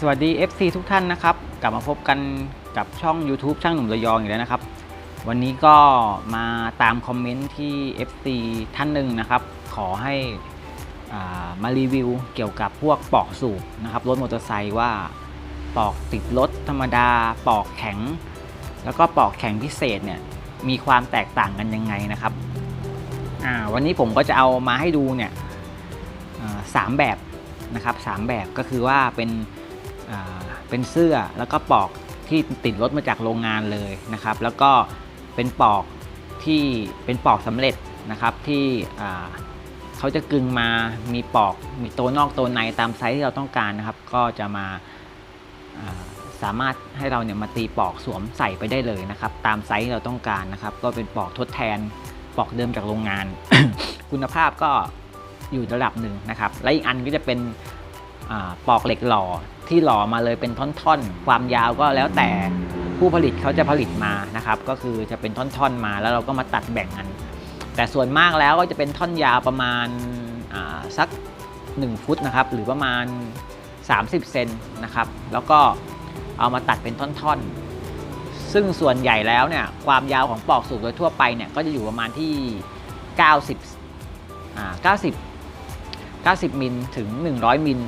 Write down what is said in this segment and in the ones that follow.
สวัสดี FC ทุกท่านนะครับ กลับมาพบกันกับช่อง YouTube ช่างหนุ่มระยองอีกแล้วนะครับ วันนี้ก็มาตามคอมเมนต์ที่ FC ท่านหนึ่งนะครับ ขอให้อ่ามารีวิวเกี่ยวกับพวกปอกสูบนะครับรถมอเตอร์ไซค์ว่าปอกติดรถธรรมดา ปอกแข็ง แล้วก็ปอกแข็งพิเศษเนี่ยมีความแตกต่างกันยังไงนะครับวันนี้ผมก็จะเอามาให้ดูเนี่ยสามแบบนะครับสามแบบก็คือว่าเป็น เป็นเสื้อแล้วก็ปอกที่ติดรถมาจากโรงงานเลยนะครับ แล้วก็เป็นปอกที่เป็นปอกสำเร็จนะครับที่เขาจะกึงมามีปอกมีตัวนอกตัวในตามไซส์ที่เราต้องการนะครับ ก็จะมาาสามารถให้เราเนี่ยมาตีปอกสวมใส่ไปได้เลยนะครับ ตามไซส์ที่เราต้องการนะครับ ก็เป็นปอกทดแทนปอกเดิมจากโรงงาน คุณภาพก็อยู่ระดับหนึ่งนะครับ และอีกอันก็จะเป็นอปอกเหล็กหล่อ ที่หล่อมาเลยเป็นท่อนๆ ความยาวก็แล้วแต่ผู้ผลิตเขาจะผลิตมานะครับ ก็คือจะเป็นท่อนๆมาแล้วเราก็มาตัดแบ่งกัน แต่ส่วนมากแล้วก็จะเป็นท่อนยาวประมาณาสัก 1 ฟุตนะครับ หรือประมาณ 30 เซนนะครับ แล้วก็เอามาตัดเป็นท่อนๆ ซึ่งส่วนใหญ่แล้วเนี่ยความยาวของปอกสูบโดยทั่วไปเนี่ยก็จะอยู่ประมาณที่ 90อ่า90 90มิลถึง 100มิล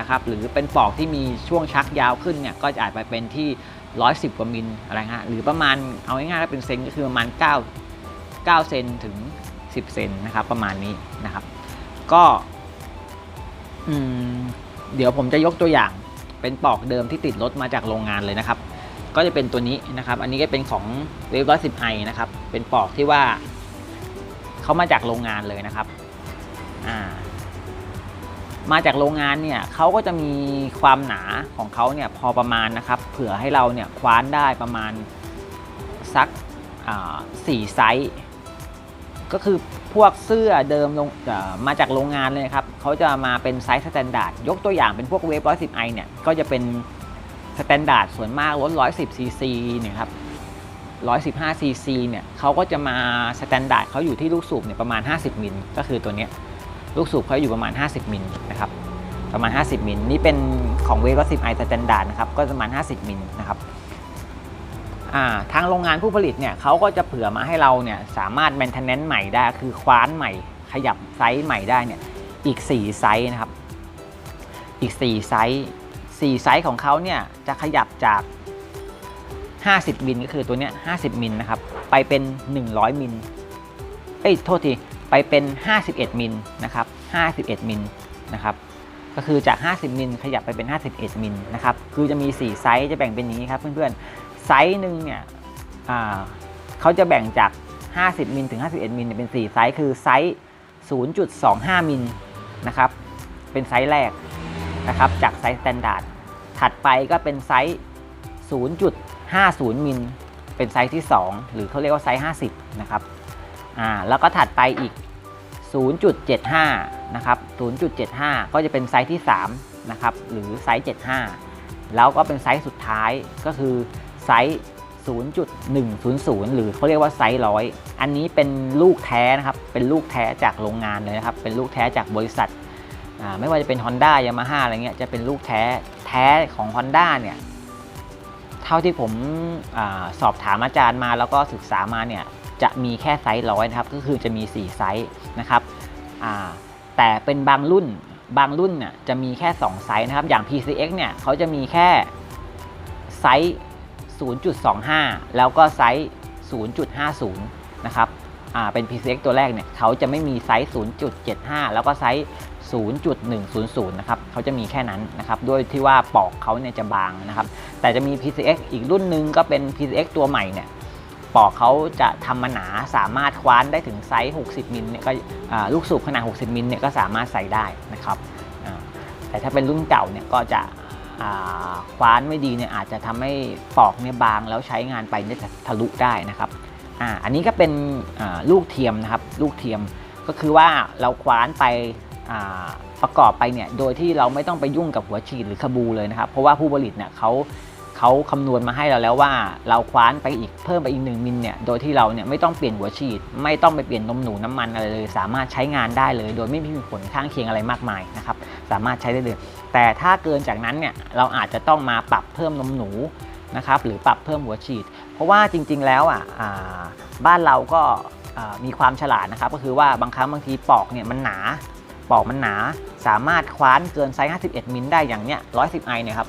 นะครับหรือเป็นปอกที่มีช่วงชักยาวขึ้นเนี่ยก็จะอาจไปเป็นที่ 110 กว่ามิลอะไรฮะหรือประมาณเอาง่ายๆถ้าเป็นเซนก็คือประมาณ 9 9 เซนถึง 10 เซนนะครับประมาณนี้นะครับ ก็เดี๋ยวผมจะยกตัวอย่างเป็นปอกเดิมที่ติดรถมาจากโรงงานเลยนะครับ ก็จะเป็นตัวนี้นะครับ อันนี้ก็เป็นของเวฟร้อยสิบไอนะครับ เป็นปอกที่ว่าเขามาจากโรงงานเลยนะครับ อ่า มาจากโรงงานเนี่ยเขาก็จะมีความหนาของเขาเนี่ยพอประมาณนะครับ เผื่อให้เราเนี่ยคว้านได้ประมาณสักสี่ไซส์ก็คือพวกเสื้อเดิมลงมาจากโรงงานเลยครับเขาจะมาเป็นไซส์สแตนดาร์ดยกตัวอย่างเป็นพวกเวฟร้อยสิบไอเนี่ยก็จะเป็นสแตนดาร์ดส่วนมากรถร้อยสิบซีซีเนี่ยครับร้อยสิบห้าซีซีเนี่ยเขาก็จะมาสแตนดาร์ดเขาอยู่ที่ลูกสูบเนี่ยประมาณ 50มิลก็คือตัวเนี้ย ลูกสูบเขาอยู่ประมาณ 50มิลนะครับประมาณ 50มิลนี่เป็นของเวฟร้อยสิบไอสแตนดาร์ดนะครับก็ประมาณ 50มิลนะครับทางโรงงานผู้ผลิตเนี่ยเขาก็จะเผื่อมาให้เราเนี่ยสามารถ maintenance ใหม่ได้ คือคว้านใหม่ ขยับไซส์ใหม่ได้เนี่ยอีก 4 ไซส์นะครับ อีก 4 ไซส์ 4 ไซส์ของเขาเนี่ยจะขยับจาก 50มิลก็คือตัวเนี้ย50มิลนะครับไปเป็น 100มิลเอ้ยโทษที ไปเป็น 51 มิลนะครับ 51 มิลนะครับ ก็คือจาก 50 มิลขยับไปเป็น 51 มิลนะครับ คือจะมี 4 ไซส์จะแบ่งเป็นอย่างนี้ครับเพื่อนๆ ไซส์หนึ่งเนี่ยอ่าเขาจะแบ่งจาก 50 มิลถึง 51 มิลเนี่ยเป็น 4 ไซส์ คือไซส์ 0.25 มิลนะครับ เป็นไซส์แรกนะครับ จากไซส์สแตนดาร์ด ถัดไปก็เป็นไซส์ 0.50 มิล เป็นไซส์ที่ 2 หรือเขาเรียกว่าไซส์ 50 นะครับ อ่าแล้วก็ถัดไปอีก 0.75 นะครับ 0.75 ก็จะเป็นไซส์ที่ 3 นะครับ หรือไซส์ 75 แล้วก็เป็นไซส์สุดท้ายก็คือไซส์ 0.100 หรือเขาเรียกว่าไซส์ร้อยอันนี้เป็นลูกแท้นะครับ เป็นลูกแท้จากโรงงานเลยนะครับ เป็นลูกแท้จากบริษัทอ่าไม่ว่าจะเป็น Honda Yamaha อะไรเงี้ย จะเป็นลูกแท้ แท้ของ Honda เนี่ย เท่าที่ผมอสอบถามอาจารย์มาแล้วก็ศึกษามาเนี่ย จะมีแค่ไซส์ร้อยนะครับ ก็คือจะมี 4 ไซส์นะครับแต่เป็นบางรุ่นบางรุ่นเนี่ยจะมีแค่ 2 ไซส์นะครับ อย่าง PCX เนี่ยเขาจะมีแค่ไซส์ 0.25 แล้วก็ไซส์ 0.50 นะครับเป็น PCX ตัวแรกเนี่ยเขาจะไม่มีไซส์ 0.75 แล้วก็ไซส์ 0.100 นะครับเขาจะมีแค่นั้นนะครับ ด้วยที่ว่าปอกเขาเนี่ยจะบางนะครับ แต่จะมี PCX อีกรุ่นหนึ่งก็เป็น PCX ตัวใหม่เนี่ย ปอกเขาจะทำมาหนาสามารถคว้านได้ถึงไซส์ 60 มิลเนี่ยก็ลูกสูบขนาด 60 มิลเนี่ยก็สามารถใส่ได้นะครับแต่ถ้าเป็นรุ่นเก่าเนี่ยก็จะคว้านไม่ดีเนี่ยอาจจะทำให้ปอกเนี่ยบางแล้วใช้งานไปเนี่ยจะทะลุได้นะครับออันนี้ก็เป็นลูกเทียมนะครับลูกเทียมก็คือว่าเราคว้านไปประกอบไปเนี่ยโดยที่เราไม่ต้องไปยุ่งกับหัวฉีดหรือขบูเลยนะครับ เพราะว่าผู้ผลิตเนี่ยเขา เขาคำนวณมาให้เราแล้วว่า เราคว้านไปอีกเพิ่มไปอีก 1 มิลเนี่ยโดยที่เราเนี่ยไม่ต้องเปลี่ยนหัวฉีด ไม่ต้องไปเปลี่ยนนมหนูน้ำมันอะไรเลย สามารถใช้งานได้เลย โดยไม่มีผลข้างเคียงอะไรมากมายนะครับสามารถใช้ได้เลย แต่ถ้าเกินจากนั้นเนี่ยเราอาจจะต้องมาปรับเพิ่มนมหนูนะครับหรือปรับเพิ่มหัวฉีด เพราะว่าจริง ๆ แล้วอะอ่าบ้านเราก็มีความฉลาดนะครับก็คือว่าบางครั้งบางทีปอกเนี่ยมันหนาปอกมันหนา สามารถคว้านเกินไซส์ 51 มิลได้อย่างเนี้ย110ไอเนี่ยครับ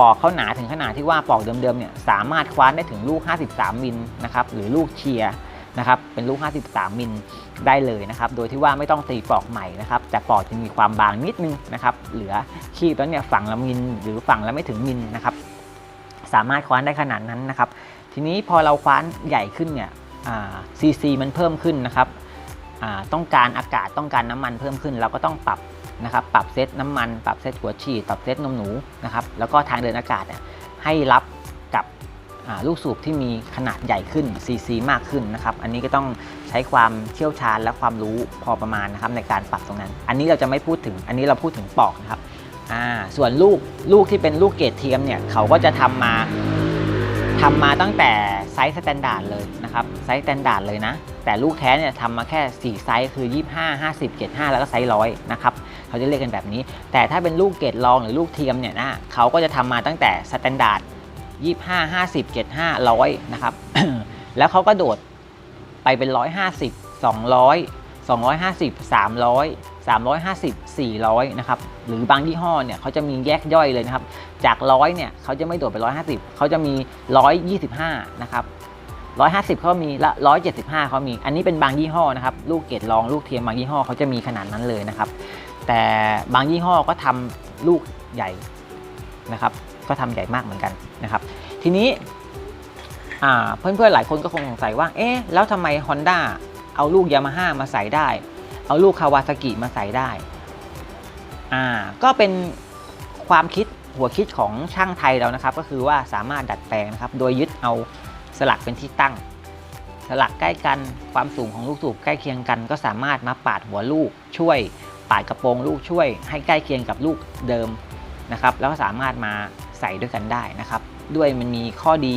ปอกเขาหนาถึงขนาดที่ว่าปอกเดิมๆเนี่ยสามารถคว้านได้ถึงลูก 53 มิลนะครับหรือลูกเชียร์นะครับเป็นลูก 53 มิลได้เลยนะครับโดยที่ว่าไม่ต้องตีปอกใหม่นะครับแต่ปอกจะมีความบางนิดนึงนะครับเหลือขีดแล้วเนี่ยฝั่งละมิลหรือฝั่งละไม่ถึงมิลนะครับสามารถคว้านได้ขนาดนั้นนะครับทีนี้พอเราคว้านใหญ่ขึ้นเนี่ยซีซีมันเพิ่มขึ้นนะครับต้องการอากาศต้องการน้ำมันเพิ่มขึ้น เราก็ต้องปรับ นะครับปรับเซตน้ำมันปรับเซตหัวฉีดปรับเซตนมหนูนะครับแล้วก็ทางเดินอากาศเนี่ยให้รับกับลูกสูบที่มีขนาดใหญ่ขึ้นซีซีมากขึ้นนะครับอันนี้ก็ต้องใช้ความเชี่ยวชาญและความรู้พอประมาณนะครับในการปรับตรงนั้น อันนี้เราจะไม่พูดถึงอันนี้เราพูดถึงปอกนะครับส่วนลูกลูกที่เป็นลูกเกรดเทียมเนี่ยเขาก็จะทำมาทำมาตั้งแต่ไซส์สแตนดาร์ดเลยนะครับไซส์สแตนดาร์ดเลยนะแต่ลูกแท้เนี่ยทำมาแค่ 4 ไซส์คือ 25 50 75 แล้วก็ไซส์ร้อยนะครับ เขาจะเรียกกันแบบนี้ แต่ถ้าเป็นลูกเกรดรองหรือลูกเทียมเนี่ยนะเขาก็จะทำมาตั้งแต่สแตนดาร์ด25 50 75 100 นะครับ แล้วเขาก็โดดไปเป็น 150 200 250 300 350 400 นะครับ หรือบางยี่ห้อเนี่ยเขาจะมีแยกย่อยเลยนะครับ จากร้อยเนี่ยเขาจะไม่โดดไป 150 เขาจะมี 125 นะครับ 150 เขามีละ175 เขามี อันนี้เป็นบางยี่ห้อนะครับ ลูกเกดรอง ลูกเทียมบางยี่ห้อเขาจะมีขนาดนั้นเลยนะครับ แต่บางยี่ห้อก็ทำลูกใหญ่นะครับ ก็ทำใหญ่มากเหมือนกันนะครับ ทีนี้เพื่อนๆหลายคนก็คงสงสัยว่า เอ๊ะ แล้วทำไม Honda เอาลูกยามาฮ่ามาใส่ได้ เอาลูกคาวาซากิมาใส่ได้ อ่า ก็เป็นความคิดหัวคิดของช่างไทยเรานะครับ ก็คือว่าสามารถดัดแปลงนะครับ โดยยึดเอาสลักเป็นที่ตั้ง สลักใกล้กัน ความสูงของลูกสูบใกล้เคียงกัน ก็สามารถมาปาดหัวลูกช่วย ปาดกระโปรงลูกช่วยให้ใกล้เคียงกับลูกเดิมนะครับแล้วก็สามารถมาใส่ด้วยกันได้นะครับ ด้วยมันมีข้อดี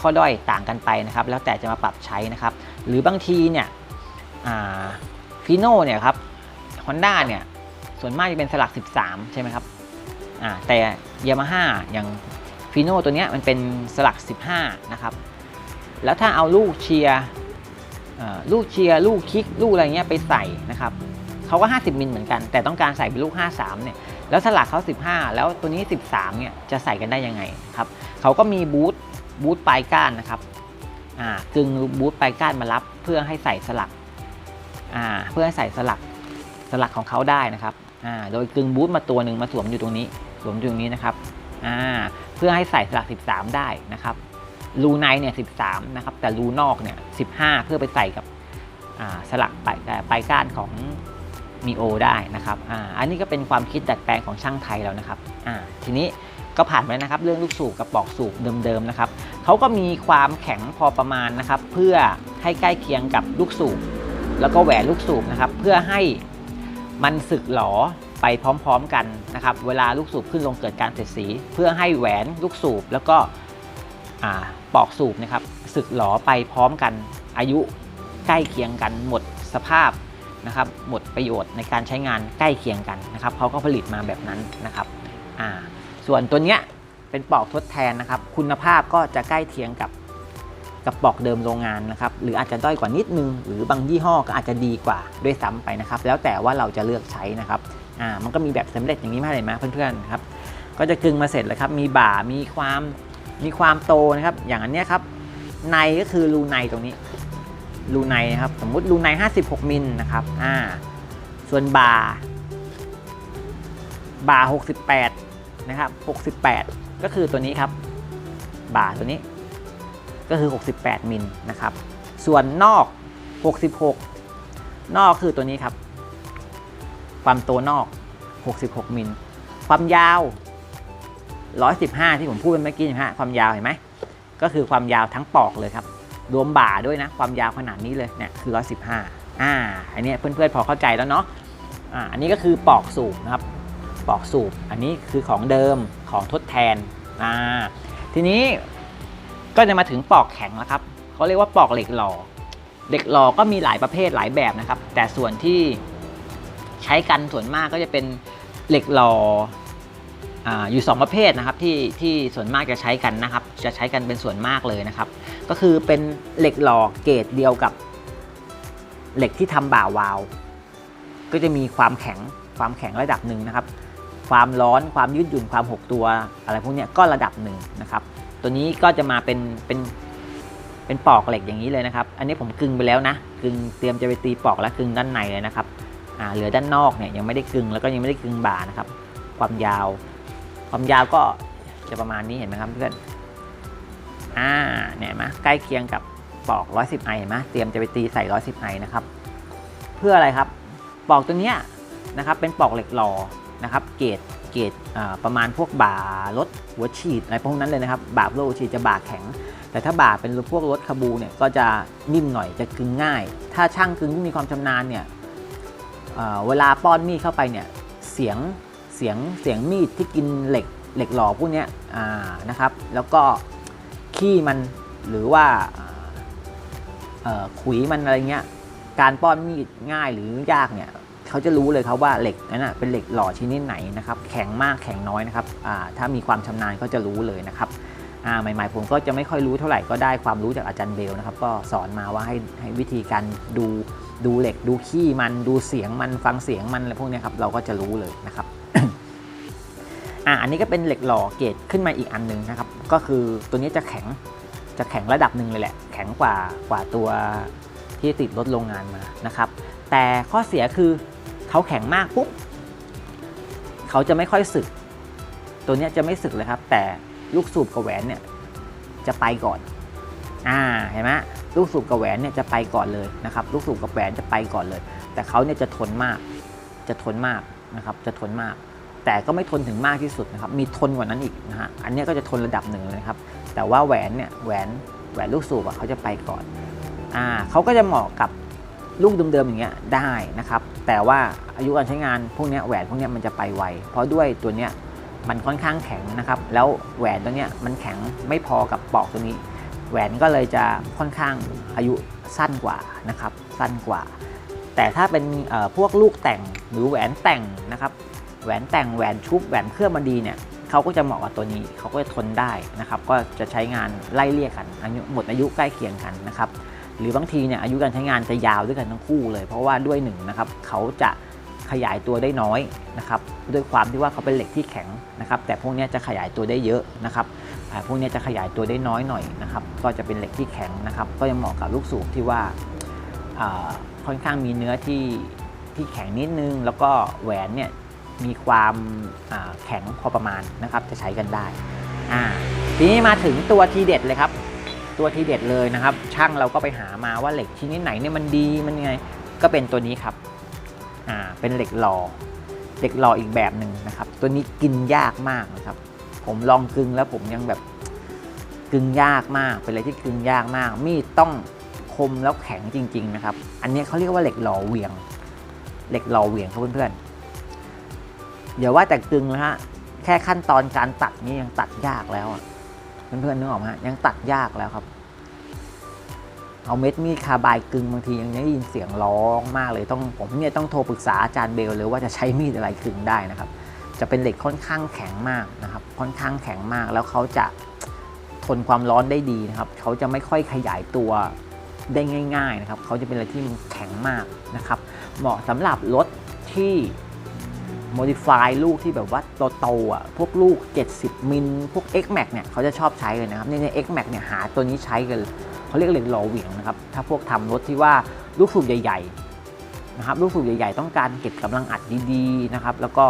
ข้อด้อยต่างกันไปนะครับ แล้วแต่จะมาปรับใช้นะครับ หรือบางทีเนี่ยฟีโน่เนี่ยครับฮอนด้าเนี่ยส่วนมากจะเป็นสลัก 13 ใช่ไหมครับแต่ยามาฮ่าอย่างฟีโน่ตัวนี้มันเป็นสลัก 15 นะครับ แล้วถ้าเอาลูกเชียร์ลูกเชียร์ลูกคิก ลูกอะไรเงี้ยไปใส่นะครับ เขาก็ 50 มิลเหมือนกัน แต่ต้องการใส่เป็นลูก 53 เนี่ย แล้วสลักเขา 15 แล้วตัวนี้ 13 เนี่ย จะใส่กันได้ยังไงครับ เขาก็มีบูทบูทปลายก้านนะครับอ่ากึ่งบูทปลายก้านมารับเพื่อให้ใส่สลักอ่าเพื่อให้ใส่สลักสลักของเขาได้นะครับอ่าโดยกึ่งบูทมาตัวหนึ่งมาสวมอยู่ตรงนี้ สวมอยู่ตรงนี้นะครับอ่าเพื่อให้ใส่สลัก 13 ได้นะครับ รูในเนี่ย 13 นะครับ แต่รูนอกเนี่ย 15 เพื่อไปใส่กับอ่าสลักปลายปลายก้านของ มีโอได้นะครับอ่าอันนี้ก็เป็นความคิดดัดแปลงของช่างไทยแล้วนะครับอ่าทีนี้ก็ผ่านไปนะครับ เรื่องลูกสูบกับปลอกสูบเดิมๆนะครับเขาก็มีความแข็งพอประมาณนะครับ เพื่อให้ใกล้เคียงกับลูกสูบ แล้วก็แหวนลูกสูบนะครับ เพื่อให้มันสึกหลอไปพร้อมๆกันนะครับ เวลาลูกสูบขึ้นลงเกิดการเสียดสี เพื่อให้แหวนลูกสูบแล้วก็อ่าปอกสูบนะครับสึกหลอไปพร้อมกันอายุใกล้เคียงกันหมดสภาพ นะครับหมดประโยชน์ในการใช้งานใกล้เคียงกันนะครับเขาก็ผลิตมาแบบนั้นนะครับอ่าส่วนตัวเนี้ยเป็นปลอกทดแทนนะครับ คุณภาพก็จะใกล้เคียงกับกับปลอกเดิมโรงงานนะครับหรืออาจจะด้อยกว่านิดนึง หรือบางยี่ห้อก็อาจจะดีกว่าด้วยซ้ำไปนะครับ แล้วแต่ว่าเราจะเลือกใช้นะครับอ่ามันก็มีแบบสำเร็จอย่างนี้มาเลยไหมเพื่อนๆครับก็จะกึงมาเสร็จแล้วครับมีบ่ามีความมีความโตนะครับ อย่างอันเนี้ยครับในก็คือรูในตรงนี้ รูในนะครับสมมุติรูใน56มิลนะครับอ่าส่วนบาบา68นะครับ68 ก็คือตัวนี้ครับบาตัวนี้ก็คือ 68มิลนะครับส่วนนอก 66 นอกคือตัวนี้ครับ ความโตนอก 66มิลความยาว 115 ที่ผมพูดเมื่อกี้นะฮะความยาวเห็นไหมก็คือความยาวทั้งปอกเลยครับ รวมบ่าด้วยนะ ความยาวขนาดนี้เลยเนี่ยคือ 115 อ่า อันนี้เพื่อนๆพอเข้าใจแล้วเนาะ อ่า อันนี้ก็คือปอกสูบนะครับ ปอกสูบ อันนี้คือของเดิมของทดแทน อ่า ทีนี้ก็จะมาถึงปอกแข็งแล้วครับเขาเรียกว่าปอกเหล็กหล่อ เหล็กหล่อก็มีหลายประเภทหลายแบบนะครับ แต่ส่วนที่ใช้กันส่วนมากก็จะเป็นเหล็กหล่อ อยู่ 2 ประเภทนะครับที่ที่ส่วนมากจะใช้กันนะครับ จะใช้กันเป็นส่วนมากเลยนะครับ ก็คือเป็นเหล็กหล่อเกรดเดียวกับเหล็กที่ทำบ่าวาล์วก็จะมีความแข็งความแข็งระดับหนึ่งนะครับ ความร้อนความยืดหยุ่นความหกตัวอะไรพวกนี้ก็ระดับหนึ่งนะครับ ตัวนี้ก็จะมาเป็นเป็นเป็นปอกเหล็กอย่างนี้เลยนะครับ อันนี้ผมกึงไปแล้วนะกึงเตรียมจะไปตีปอกและกึงด้านในเลยนะครับอ่าเหลือด้านนอกเนี่ยยังไม่ได้กึงแล้วก็ยังไม่ได้กึงบ่านะครับ ความยาว ความยาวก็จะประมาณนี้เห็นไหมครับเพื่อนอ่าเนี่ยเห็นไหมใกล้เคียงกับปอก 110ไอเห็นไหมเตรียมจะไปตีใส่ 110ไอนะครับ เพื่ออะไรครับ ปอกตัวเนี้ยนะครับเป็นปอกเหล็กหล่อนะครับ เกรดเกรดประมาณพวกบ่ารถหัวฉีดอะไรพวกนั้นเลยนะครับบ่ารถหัวฉีดจะบ่าแข็ง แต่ถ้าบ่าเป็นพวกรถคาบูเนี่ยก็จะนิ่มหน่อยจะกึงง่าย ถ้าช่างกึงที่มีความชำนาญเนี่ยเอ่อเวลาป้อนมีดเข้าไปเนี่ยเสียง เสียงเสียงมีดที่กินเหล็กเหล็กหล่อพวกนี้นะครับ แล้วก็ขี้มันหรือว่าขุยมันอะไรเงี้ยการป้อนมีดง่ายหรือยากเนี่ยเขาจะรู้เลยครับว่าเหล็กนั้นนะเป็นเหล็กหล่อชนิดไหนนะครับ แข็งมากแข็งน้อยนะครับถ้ามีความชำนาญก็จะรู้เลยนะครับใหม่ๆผมก็จะไม่ค่อยรู้เท่าไหร่ก็ได้ความรู้จากอาจารย์เบลนะครับ ก็สอนมาว่าให้ให้วิธีการดูดูเหล็ก ดูขี้มันดูเสียงมันฟังเสียงมันอะไรพวกนี้ครับเราก็จะรู้เลยนะครับ อ่าอันนี้ก็เป็นเหล็กหล่อเกรดขึ้นมาอีกอันหนึงนะครับ ก็คือตัวนี้จะแข็งจะแข็งระดับหนึ่งเลยแหละ แข็งกว่ากว่าตัวที่ติดรถโรงงานมานะครับ แต่ข้อเสียคือเขาแข็งมากปุ๊บเขาจะไม่ค่อยสึก ตัวนี้จะไม่สึกเลยครับ แต่ลูกสูบกับแหวนเนี่ยจะไปก่อน อ่าเห็นไหมลูกสูบกับแหวนเนี่ยจะไปก่อนเลยนะครับ ลูกสูบกับแหวนจะไปก่อนเลย แต่เขาเนี่ยจะทนมาก จะทนมากนะครับ จะทนมาก แต่ก็ไม่ทนถึงมากที่สุดนะครับ มีทนกว่านั้นอีกนะฮะ อันนี้ก็จะทนระดับหนึ่งเลยนะครับ แต่ว่าแหวนเนี่ยแหวนแหวนลูกสูบอะเขาจะไปก่อน อ่าเขาก็จะเหมาะกับลูกเดิมๆอย่างเงี้ยได้นะครับ แต่ว่าอายุการใช้งานพวกเนี้ยแหวนพวกเนี้ยมันจะไปไว เพราะด้วยตัวเนี้ยมันค่อนข้างแข็งนะครับ แล้วแหวนตัวเนี้ยมันแข็งไม่พอกับปอกตัวนี้ แหวนก็เลยจะค่อนข้างอายุสั้นกว่านะครับ สั้นกว่า แต่ถ้าเป็นเอ่อพวกลูกแต่งหรือแหวนแต่งนะครับ แหวนแต่งแหวนชุบแหวนเครื่องมาดีเนี่ยเขาก็จะเหมาะกับตัวนี้เขาก็จะทนได้นะครับก็จะใช้งานไล่เลี่ยกันอายุหมดอายุใกล้เคียงกันนะครับหรือบางทีเนี่ยอายุการใช้งานจะยาวด้วยกันทั้งคู่เลย เพราะว่าด้วยหนึ่งนะครับเขาจะขยายตัวได้น้อยนะครับด้วยความที่ว่าเขาเป็นเหล็กที่แข็งนะครับแต่พวกนี้จะขยายตัวได้เยอะนะครับอ่พวกนี้จะขยายตัวได้น้อยหน่อยนะครับก็จะเป็นเหล็กที่แข็งนะครับก็ยังเหมาะกับลูกสูบที่ว่าอ่าค่อนข้างมีเนื้อที่ที่แข็งนิดนึง แล้วก็แหวนเนี่ย มีความแข็งพอประมาณนะครับจะใช้กันได้ทีนี้มาถึงตัวทีเด็ดเลยครับ ตัวทีเด็ดเลยนะครับ ช่างเราก็ไปหามาว่าเหล็กชนิดไหนเนี่ยมันดีมันยังไงก็เป็นตัวนี้ครับเป็นเหล็กหล่อเหล็กหล่ออีกแบบหนึ่งนะครับ ตัวนี้กินยากมากนะครับ ผมลองกึงแล้วผมยังแบบกึงยากมากเป็นอะไรที่กึงยากมาก มีดต้องคมแล้วแข็งจริง ๆ นะครับ อันนี้เขาเรียกว่าเหล็กหล่อเวียง เหล็กหล่อเวียงครับเพื่อนๆ เดี๋ยวว่าแต่กึงนะฮะ แค่ขั้นตอนการตัดนี่ยังตัดยากแล้วอะเพื่อนๆนึกออกไหมฮะยังตัดยากแล้วครับ เอาเม็ดมีดคาบายกึงบางทียังได้ยินเสียงร้องมากเลยต้องผมเนี่ยต้องโทรปรึกษาอาจารย์เบลเลยว่าจะใช้มีดอะไรกึงได้นะครับ จะเป็นเหล็กค่อนข้างแข็งมากนะครับ ค่อนข้างแข็งมากแล้วเขาจะทนความร้อนได้ดีนะครับเขาจะไม่ค่อยขยายตัวได้ง่าย ๆนะครับเขาจะเป็นอะไรที่มันแข็งมากนะครับ เหมาะสำหรับรถที่ modify ลูกที่แบบว่าโตๆอะพวกลูก 70 มิล พวก X Max เนี่ยเขาจะชอบใช้เลยนะครับเนี่ย X Max เนี่ยหาตัวนี้ใช้กันเขาเรียกเหล็กหล่อเหวี่ยงนะครับ ถ้าพวกทำรถที่ว่าลูกสูบใหญ่ๆนะครับลูกสูบใหญ่ ๆ ต้องการเก็บกำลังอัดดีๆนะครับ แล้วก็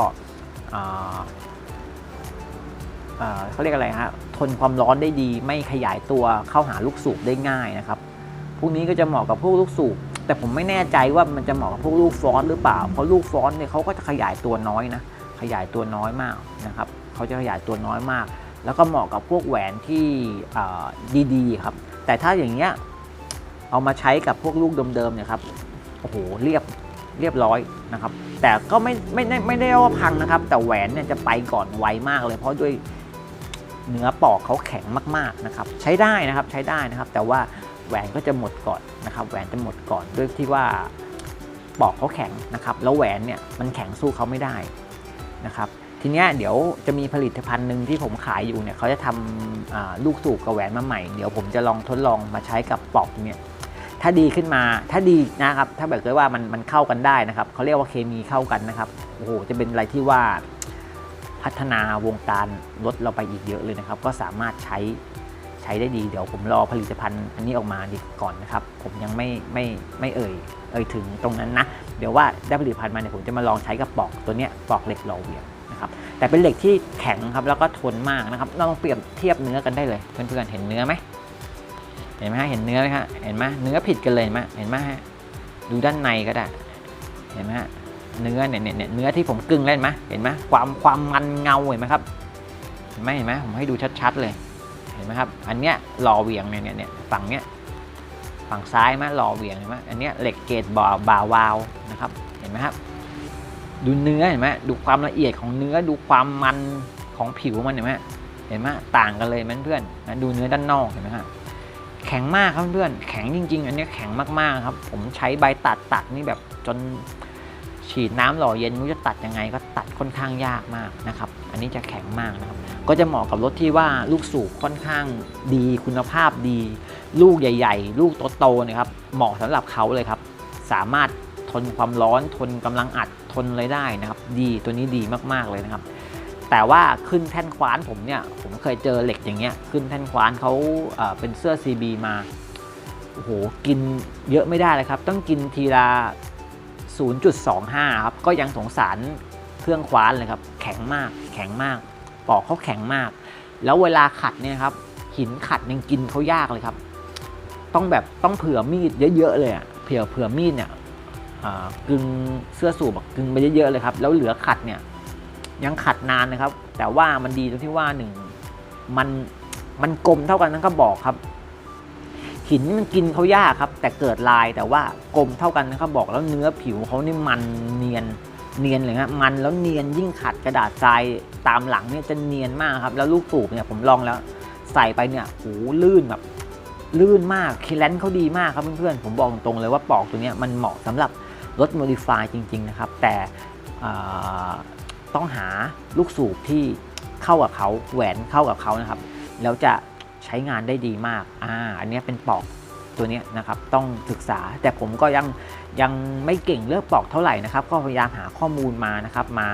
เขาเรียกอะไรฮะทนความร้อนได้ดี ไม่ขยายตัวเข้าหาลูกสูบได้ง่ายนะครับพวกนี้ก็จะเหมาะกับพวกลูกสูบ แต่ผมไม่แน่ใจว่ามันจะเหมาะกับพวกลูกฟอนหรือเปล่า เพราะลูกฟอนเนี่ยเขาก็จะขยายตัวน้อยนะ ขยายตัวน้อยมากนะครับเขาจะขยายตัวน้อยมาก แล้วก็เหมาะกับพวกแหวนที่ดีๆครับ แต่ถ้าอย่างเงี้ยเอามาใช้กับพวกลูกเดิมๆเนี่ยครับโอ้โหเรียบเรียบร้อยนะครับ แต่ก็ไม่ไม่ได้ไม่ได้ว่าพังนะครับ แต่แหวนเนี่ยจะไปก่อนไวมากเลย เพราะด้วยเนื้อปอกเขาแข็งมากๆนะครับ ใช้ได้นะครับใช้ได้นะครับ แต่ว่า แหวนก็จะหมดก่อนนะครับแหวนจะหมดก่อนด้วยที่ว่าปอกเขาแข็งนะครับแล้วแหวนเนี่ยมันแข็งสู้เขาไม่ได้นะครับทีเนี้ยเดี๋ยวจะมีผลิตภัณฑ์หนึ่งที่ผมขายอยู่เนี่ยเขาจะทำลูกสูบกระแหวนมาใหม่ เดี๋ยวผมจะลองทดลองมาใช้กับปลอกเนี่ยถ้าดีขึ้นมาถ้าดีนะครับถ้าแบบเกิดว่ามันมันเข้ากันได้นะครับเขาเรียกว่าเคมีเข้ากันนะครับโอ้โหจะเป็นอะไรที่ว่าพัฒนาวงการรถเราไปอีกเยอะเลยนะครับ ก็สามารถใช้ ช้ได้ดีเดี๋ยวผมรอผลิตภัณฑ์อันนี้ออกมาดีก่อนนะครับ ผมยังไม่ไม่ไม่เอ่ยเอ่ยถึงตรงนั้นนะ เดี๋ยวว่าได้ผลิตภัณฑ์มาเนี่ยผมจะมาลองใช้กับปลอกตัวเนี้ยปลอกเหล็กหล่อเวียงนะครับแต่เป็นเหล็กที่แข็งครับแล้วก็ทนมากนะครับเราลองเปรียบเทียบเนื้อกันได้เลยเพื่อนๆเห็นเนื้อไหมเห็นไหมฮะเห็นเนื้อไหมฮะเห็นไหมเนื้อผิดกันเลยไหมเห็นไหมฮะดูด้านในก็ได้เห็นไหมฮะเนื้อเนี่ยเนี่ยเนี่ยเนื้อที่ผมกึ่งเล่นไหมเห็นไหมความความมันเงาเห็นไหมครับเห็นไหมเห็นไหมผมให้ดูชัดๆเลย เห็นไหมครับ อันเนี้ยหล่อเวียงเนี่ยเนี่ยฝั่งเนี้ยฝั่งซ้ายไหมหล่อเวียงเห็นไหมอันเนี้ยเหล็กเกรดบ่าบ่าวาวนะครับเห็นไหมครับ ดูเนื้อเห็นไหมดูความละเอียดของเนื้อดูความมันของผิวมันเห็นไหมเห็นไหมต่างกันเลยเพื่อนๆนะดูเนื้อด้านนอกเห็นไหมครับแข็งมากครับเพื่อนแข็งจริง ๆ อันเนี้ยแข็งมากๆครับ ผมใช้ใบตัดตัดนี่แบบจนฉีดน้ำหล่อเย็นไม่รู้จะตัดยังไงก็ตัดค่อนข้างยากมากนะครับ อันนี้จะแข็งมากนะครับ ก็จะเหมาะกับรถที่ว่าลูกสูบค่อนข้างดีคุณภาพดี ลูกใหญ่ ๆ ลูกโตๆนะครับเหมาะสำหรับเขาเลยครับ สามารถทนความร้อนทนกำลังอัดทนอะไรได้นะครับ ดีตัวนี้ดีมากๆเลยนะครับ แต่ว่าขึ้นแท่นคว้านผมเนี่ยผมเคยเจอเหล็กอย่างเงี้ยขึ้นแท่นคว้านเขาเอ่อเป็นเสื้อ CB มาโอ้โหกินเยอะไม่ได้เลยครับ ต้องกินทีละ0.25 ครับ ก็ยังสงสารเครื่องคว้านเลยครับ แข็งมาก แข็งมาก ปอกเขาแข็งมาก แล้วเวลาขัดเนี่ยครับหินขัดยังกินเขายากเลยครับ ต้องแบบต้องเผื่อมีดเยอะๆเลยอะเผื่อเผื่อมีดเนี่ยอ่ากึงเสื้อสูบกึงไปเยอะๆเลยครับ แล้วเหลือขัดเนี่ยยังขัดนานนะครับ แต่ว่ามันดีตรงที่ว่าหนึ่งมันมันกลมเท่ากันทั้งกระบอกครับ หินมันกินเขายากครับ แต่เกิดลายแต่ว่ากลมเท่ากันนะครับบอกแล้วเนื้อผิวเขานี่มันเนียน เนียนเลยครับมันแล้วเนียนยิ่งขัดกระดาษทรายตามหลังเนี่ยจะเนียนมากครับ แล้วลูกสูบเนี่ยผมลองแล้วใส่ไปเนี่ยโหลื่นแบบลื่นมากคีแลนเขาดีมากครับเพื่อนๆผมบอกตรงๆเลยว่าปอกตัวนี้มันเหมาะสำหรับรถโมดิฟายจริง ๆ นะครับ แต่ต้องหาลูกสูบที่เข้ากับเขาแหวนเข้ากับเขานะครับ แล้วจะใช้งานได้ดีมากอ่าอันนี้เป็นปอกตัวนี้นะครับต้องศึกษาแต่ผมก็ยัง ยังไม่เก่งเลือกปอกเท่าไหร่นะครับ ก็พยายามหาข้อมูลมานะครับ มา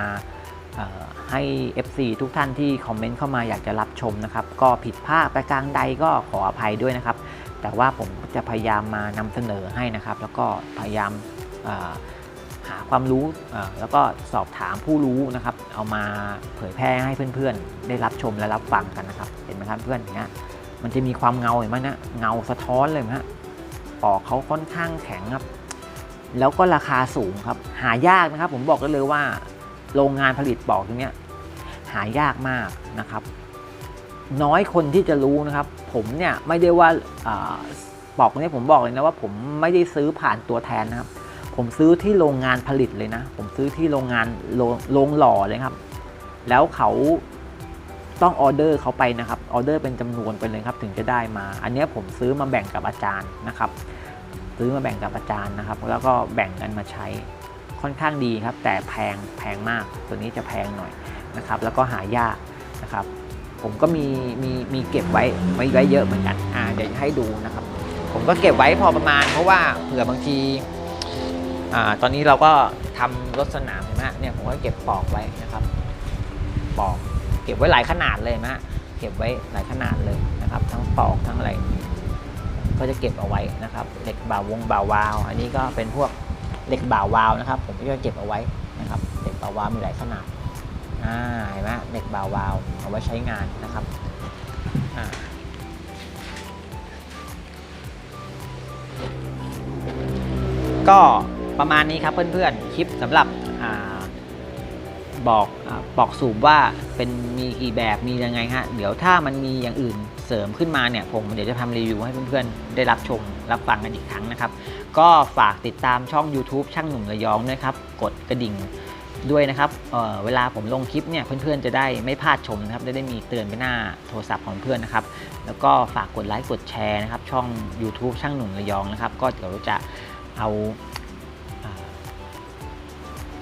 เอ่อให้ FC ทุกท่านที่คอมเมนต์เข้ามาอยากจะรับชมนะครับ ก็ผิดพลาดประการใดก็ขออภัยด้วยนะครับ แต่ว่าผมจะพยายามมานำเสนอให้นะครับ แล้วก็พยายามหาความรู้แล้วก็สอบถามผู้รู้นะครับ เอามาเผยแพร่ให้เพื่อนๆ ได้รับชมและรับฟังกันนะครับ เห็นไหมครับเพื่อนอย่างเงี้ยมันจะมีความเงาเห็นไหมนะเงาสะท้อนเลยนะปอกเขาค่อนข้างแข็งครับ แล้วก็ราคาสูงครับ หายากนะครับ ผมบอกได้เลยว่า โรงงานผลิตปอกตรงเนี้ยหายากมากนะครับ น้อยคนที่จะรู้นะครับ ผมเนี่ยไม่ได้ว่าปอกตรงนี้ผมบอกเลยนะว่า ผมไม่ได้ซื้อผ่านตัวแทนนะครับ ผมซื้อที่โรงงานผลิตเลยนะ ผมซื้อที่โรงงานโรงโรงหล่อเลยครับ แล้วเขาต้องออเดอร์เขาไปนะครับออเดอร์เป็นจำนวนไปเลยครับถึงจะได้มา อันเนี้ยผมซื้อมาแบ่งกับอาจารย์นะครับ ซื้อมาแบ่งกับอาจารย์นะครับ แล้วก็แบ่งกันมาใช้ค่อนข้างดีครับ แต่แพงแพงมาก ตัวนี้จะแพงหน่อยนะครับ แล้วก็หายากนะครับ ผมก็มีมีมีเก็บไว้ไว้ไว้เยอะเหมือนกันอ่าเดี๋ยวให้ดูนะครับ ผมก็เก็บไว้พอประมาณ เพราะว่าเผื่อบางทีอ่าตอนนี้เราก็ทำรถสนามนไหมฮะเนี่ยผมก็เก็บปอกไว้นะครับปอก เก็บไว้หลายขนาดเลยนะฮะเก็บไว้หลายขนาดเลยนะครับ ทั้งปอกทั้งอะไร ก็จะเก็บเอาไว้นะครับเหล็กบ่าวงบ่าววาว อันนี้ก็เป็นพวกเหล็กบ่าววาวนะครับ ผมก็จะเก็บเอาไว้นะครับเหล็กบ่าววาวมีหลายขนาดอ่าเห็นไหมเหล็กบ่าววาวเอาไว้ใช้งานนะครับอ่าก็ประมาณนี้ครับเพื่อนๆ คลิปสำหรับอ่าบอกอบอกสูบว่าเป็นมีกี่แบบมียังไงฮะ เดี๋ยวถ้ามันมีอย่างอื่น เสริมขึ้นมาเนี่ยผมเดี๋ยวจะทำรีวิวให้เพื่อนๆ ได้รับชมรับฟังกันอีกครั้งนะครับ ก็ฝากติดตามช่อง YouTube ช่างหนุ่มระยองด้วยครับ กดกระดิ่งด้วยนะครับเเวลาผมลงคลิปเนี่ยเพื่อนๆจะได้ไม่พลาดชมนะครับได้ได้มีเตือนไปหน้าโทรศัพท์ของเพื่อนนะครับ แล้วก็ฝากกดไลค์กดแชร์นะครับ ช่อง YouTube ช่างหนุ่มระยองนะครับ ก็เดี๋ยวจะเอาอ่า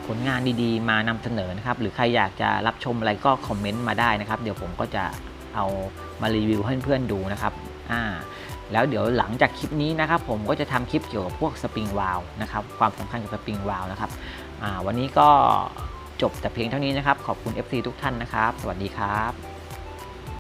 ผลงานดีๆ มานำเสนอนะครับ หรือใครอยากจะรับชมอะไรก็คอมเมนต์มาได้นะครับ เดี๋ยวผมก็จะ เอามารีวิวให้เพื่อนๆดูนะครับอ่าแล้วเดี๋ยวหลังจากคลิปนี้นะครับผมก็จะทำคลิปเกี่ยวกับพวกสปริงวาลนะครับความสำคัญกับสปริงวาลนะครับอ่าวันนี้ก็จบแต่เพียงเท่านี้นะครับ ขอบคุณ FC ทุกท่านนะครับ สวัสดีครับ